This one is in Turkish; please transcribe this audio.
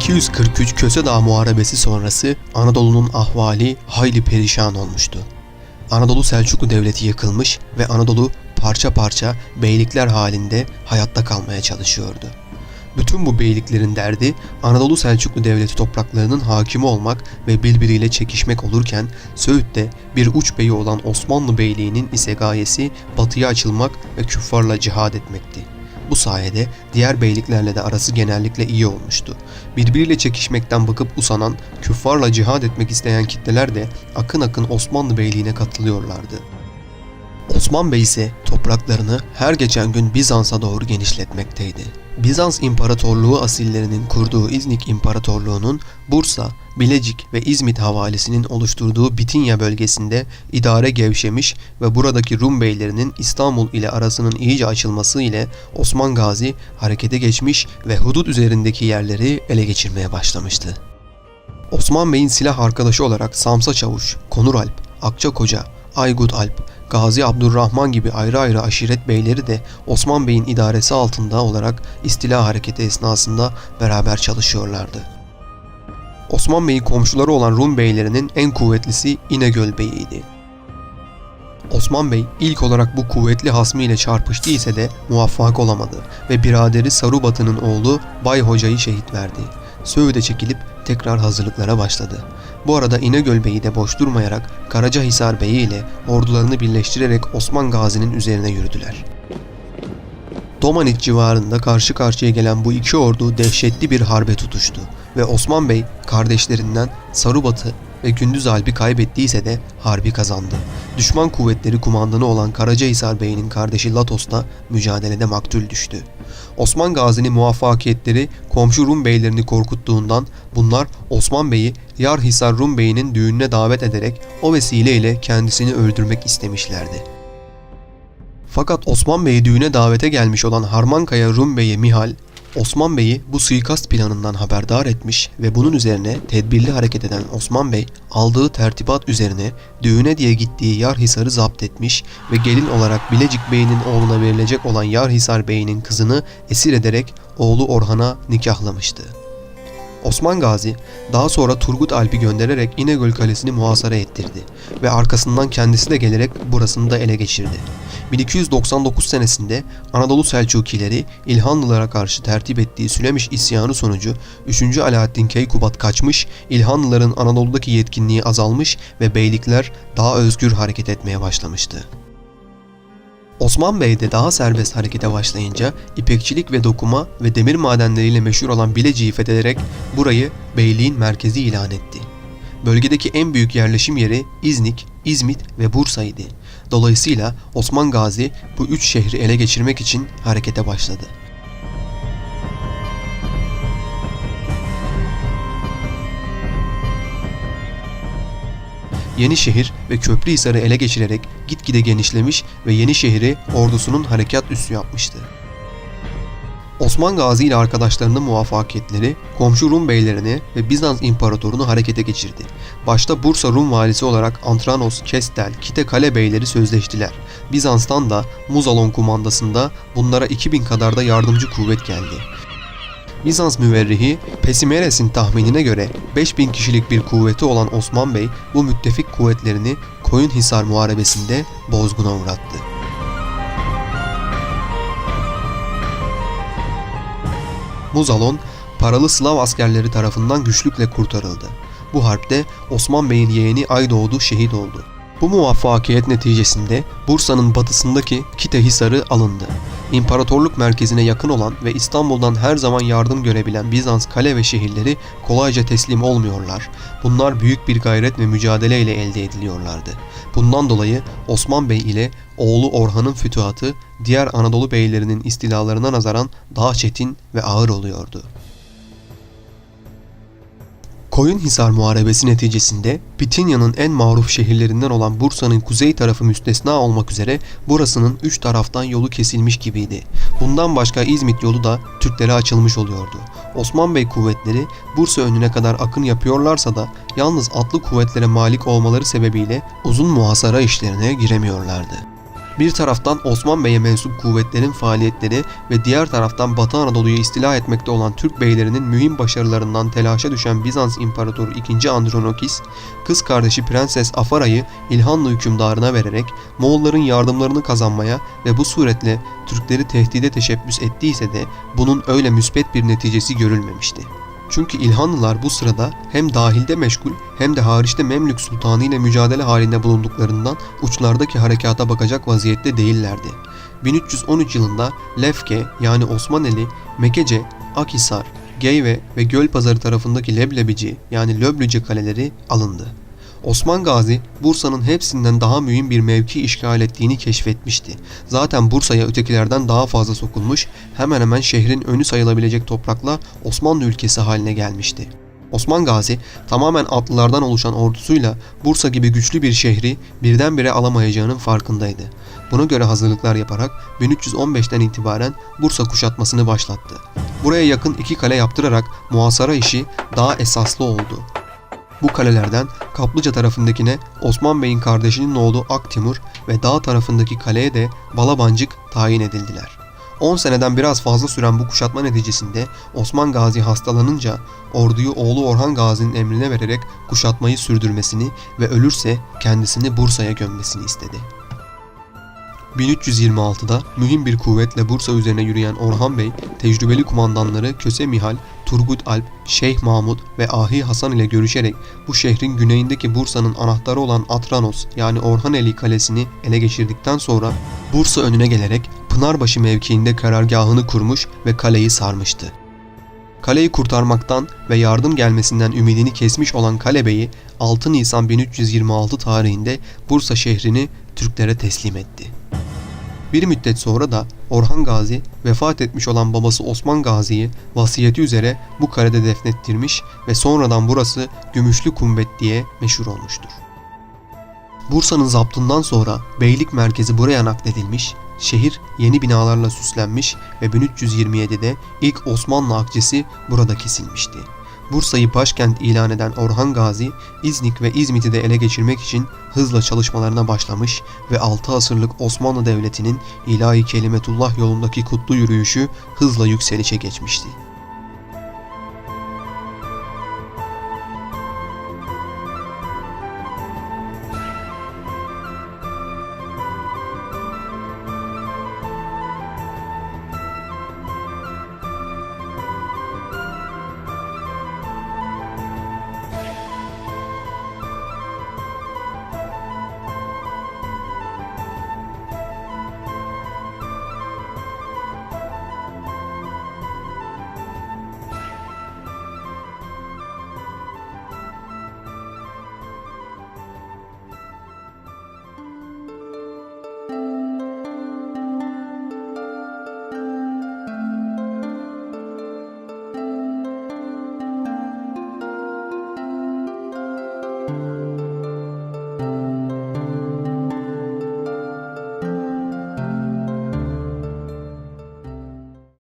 1243 Köse Dağı Muharebesi sonrası Anadolu'nun ahvali hayli perişan olmuştu. Anadolu Selçuklu Devleti yıkılmış ve Anadolu parça parça beylikler halinde hayatta kalmaya çalışıyordu. Bütün bu beyliklerin derdi Anadolu Selçuklu Devleti topraklarının hakimi olmak ve birbiriyle çekişmek olurken Söğüt'te bir uç beyi olan Osmanlı Beyliği'nin ise gayesi batıya açılmak ve küffarla cihad etmekti. Bu sayede diğer beyliklerle de arası genellikle iyi olmuştu. Birbiriyle çekişmekten bıkıp usanan, küffarla cihad etmek isteyen kitleler de akın akın Osmanlı Beyliği'ne katılıyorlardı. Osman Bey ise topraklarını her geçen gün Bizans'a doğru genişletmekteydi. Bizans İmparatorluğu asillerinin kurduğu İznik İmparatorluğu'nun Bursa, Bilecik ve İzmit havalesinin oluşturduğu Bitinya bölgesinde idare gevşemiş ve buradaki Rum beylerinin İstanbul ile arasının iyice açılması ile Osman Gazi harekete geçmiş ve hudut üzerindeki yerleri ele geçirmeye başlamıştı. Osman Bey'in silah arkadaşı olarak Samsa Çavuş, Konur Alp, Akçakoca, Aygut Alp, Gazi Abdurrahman gibi ayrı ayrı aşiret beyleri de Osman Bey'in idaresi altında olarak istila hareketi esnasında beraber çalışıyorlardı. Osman Bey'in komşuları olan Rum beylerinin en kuvvetlisi İnegöl Bey'iydi. Osman Bey ilk olarak bu kuvvetli hasmı ile çarpıştı ise de muvaffak olamadı ve biraderi Sarubatı'nın oğlu Bay Hoca'yı şehit verdi. Söğüt'e çekilip tekrar hazırlıklara başladı. Bu arada İnegöl Bey'i de boş durmayarak Karacahisar Bey'i ile ordularını birleştirerek Osman Gazi'nin üzerine yürüdüler. Domanik civarında karşı karşıya gelen bu iki ordu dehşetli bir harbe tutuştu ve Osman Bey kardeşlerinden Sarubat'ı ve Gündüz Alp'i kaybettiyse de harbi kazandı. Düşman kuvvetleri kumandanı olan Karacahisar Bey'in kardeşi Latos da mücadelede maktul düştü. Osman Gazi'nin muvaffakiyetleri komşu Rum beylerini korkuttuğundan bunlar Osman Bey'i Yarhisar Rum Bey'inin düğününe davet ederek o vesileyle kendisini öldürmek istemişlerdi. Fakat Osman Bey'i düğüne davete gelmiş olan Harmankaya Rum Bey'i Mihal, Osman Bey'i bu suikast planından haberdar etmiş ve bunun üzerine tedbirli hareket eden Osman Bey aldığı tertibat üzerine düğüne diye gittiği Yarhisar'ı zapt etmiş ve gelin olarak Bilecik Bey'inin oğluna verilecek olan Yarhisar Bey'inin kızını esir ederek oğlu Orhan'a nikahlamıştı. Osman Gazi daha sonra Turgut Alp'i göndererek İnegöl Kalesi'ni muhasara ettirdi ve arkasından kendisi de gelerek burasını da ele geçirdi. 1299 senesinde Anadolu Selçukileri İlhanlılara karşı tertip ettiği Sülemiş isyanı sonucu 3. Alaaddin Keykubat kaçmış, İlhanlıların Anadolu'daki yetkinliği azalmış ve beylikler daha özgür hareket etmeye başlamıştı. Osman Bey de daha serbest harekete başlayınca ipekçilik ve dokuma ve demir madenleriyle meşhur olan Bilecik'i fethederek burayı beyliğin merkezi ilan etti. Bölgedeki en büyük yerleşim yeri İznik, İzmit ve Bursa idi. Dolayısıyla Osman Gazi bu üç şehri ele geçirmek için harekete başladı. Yenişehir ve Köprühisar'ı ele geçirerek gitgide genişlemiş ve Yenişehir'i ordusunun harekat üssü yapmıştı. Osman Gazi ile arkadaşlarının muvaffakiyetleri komşu Rum beylerini ve Bizans imparatorunu harekete geçirdi. Başta Bursa Rum valisi olarak Antranos, Kestel, Kite Kale beyleri sözleştiler. Bizans'tan da Muzalon kumandasında bunlara 2000 kadar da yardımcı kuvvet geldi. Bizans müverrihi Pesimeres'in tahminine göre 5000 kişilik bir kuvveti olan Osman Bey bu müttefik kuvvetlerini Koyunhisar Muharebesi'nde bozguna uğrattı. Muzalon, paralı Slav askerleri tarafından güçlükle kurtarıldı. Bu harpte Osman Bey'in yeğeni Aydoğdu şehit oldu. Bu muvaffakiyet neticesinde Bursa'nın batısındaki Kitehisar'ı alındı. İmparatorluk merkezine yakın olan ve İstanbul'dan her zaman yardım görebilen Bizans kale ve şehirleri kolayca teslim olmuyorlar. Bunlar büyük bir gayret ve mücadele ile elde ediliyorlardı. Bundan dolayı Osman Bey ile oğlu Orhan'ın fütuhatı diğer Anadolu beylerinin istilalarına nazaran daha çetin ve ağır oluyordu. Koyunhisar Muharebesi neticesinde Bitinya'nın en mağruf şehirlerinden olan Bursa'nın kuzey tarafı müstesna olmak üzere burasının üç taraftan yolu kesilmiş gibiydi. Bundan başka İzmit yolu da Türklere açılmış oluyordu. Osman Bey kuvvetleri Bursa önüne kadar akın yapıyorlarsa da yalnız atlı kuvvetlere malik olmaları sebebiyle uzun muhasara işlerine giremiyorlardı. Bir taraftan Osman Bey'e mensup kuvvetlerin faaliyetleri ve diğer taraftan Batı Anadolu'yu istila etmekte olan Türk beylerinin mühim başarılarından telaşa düşen Bizans İmparatoru II. Andronokis, kız kardeşi Prenses Afara'yı İlhanlı hükümdarına vererek Moğolların yardımlarını kazanmaya ve bu suretle Türkleri tehdide teşebbüs ettiyse de bunun öyle müspet bir neticesi görülmemişti. Çünkü İlhanlılar bu sırada hem dahilde meşgul hem de hariçte Memlük Sultanı ile mücadele halinde bulunduklarından uçlardaki harekata bakacak vaziyette değillerdi. 1313 yılında Lefke yani Osmaneli, Mekece, Akhisar, Geyve ve Gölpazarı tarafındaki Leblebici yani Löblüce kaleleri alındı. Osman Gazi, Bursa'nın hepsinden daha mühim bir mevki işgal ettiğini keşfetmişti. Zaten Bursa'ya ötekilerden daha fazla sokulmuş, hemen hemen şehrin önü sayılabilecek toprakla Osmanlı ülkesi haline gelmişti. Osman Gazi tamamen atlılardan oluşan ordusuyla Bursa gibi güçlü bir şehri birdenbire alamayacağının farkındaydı. Buna göre hazırlıklar yaparak 1315'ten itibaren Bursa kuşatmasını başlattı. Buraya yakın iki kale yaptırarak muhasara işi daha esaslı oldu. Bu kalelerden Kaplıca tarafındakine Osman Bey'in kardeşinin oğlu Aktimur ve dağ tarafındaki kaleye de Balabancık tayin edildiler. 10 seneden biraz fazla süren bu kuşatma neticesinde Osman Gazi hastalanınca orduyu oğlu Orhan Gazi'nin emrine vererek kuşatmayı sürdürmesini ve ölürse kendisini Bursa'ya gömmesini istedi. 1326'da mühim bir kuvvetle Bursa üzerine yürüyen Orhan Bey, tecrübeli kumandanları Köse Mihal, Turgut Alp, Şeyh Mahmud ve Ahi Hasan ile görüşerek bu şehrin güneyindeki Bursa'nın anahtarı olan Atranos yani Orhaneli kalesini ele geçirdikten sonra Bursa önüne gelerek Pınarbaşı mevkiinde karargahını kurmuş ve kaleyi sarmıştı. Kaleyi kurtarmaktan ve yardım gelmesinden ümidini kesmiş olan Kalebeyi 6 Nisan 1326 tarihinde Bursa şehrini Türklere teslim etti. Bir müddet sonra da Orhan Gazi vefat etmiş olan babası Osman Gazi'yi vasiyeti üzere bu kalede defnettirmiş ve sonradan burası Gümüşlü Kumbet diye meşhur olmuştur. Bursa'nın zaptından sonra beylik merkezi buraya nakledilmiş, şehir yeni binalarla süslenmiş ve 1327'de ilk Osmanlı akçesi burada kesilmişti. Bursa'yı başkent ilan eden Orhan Gazi, İznik ve İzmit'i de ele geçirmek için hızla çalışmalarına başlamış ve 6 asırlık Osmanlı Devleti'nin ilahi kelimetullah yolundaki kutlu yürüyüşü hızla yükselişe geçmişti.